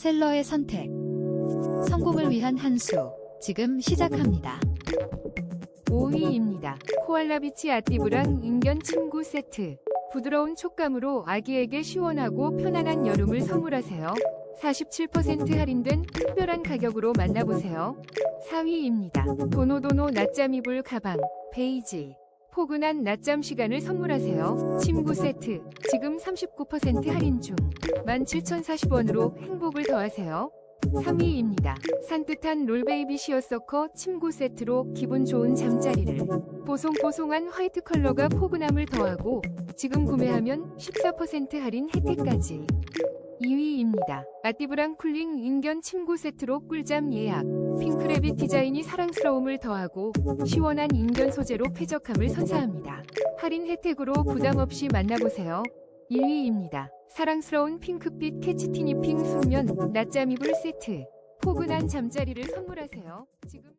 셀러의 선택. 성공을 위한 한 수. 지금 시작합니다. 5위입니다. 코알라비치 아띠브랑 인견 침구 세트. 부드러운 촉감으로 아기에게 시원하고 편안한 여름을 선물하세요. 47% 할인된 특별한 가격으로 만나보세요. 4위입니다. 도노도노 낮잠 이불 가방, 베이지. 포근한 낮잠 시간을 선물하세요. 침구 세트. 지금 39% 할인 중. 17,040원으로 행복을 더하세요. 3위입니다. 산뜻한 롤베이비 시어서커 침구 세트로 기분 좋은 잠자리를. 보송보송한 화이트 컬러가 포근함을 더하고 지금 구매하면 14% 할인 혜택까지. 2위입니다. 아띠브랑 쿨링 인견 침구 세트로 꿀잠 예약. 핑크래빗 디자인이 사랑스러움을 더하고 시원한 인견 소재로 쾌적함을 선사합니다. 할인 혜택으로 부담 없이 만나보세요. 1위입니다. 사랑스러운 핑크빛 캐치티니핑 숙면 낮잠 이불 세트. 포근한 잠자리를 선물하세요. 지금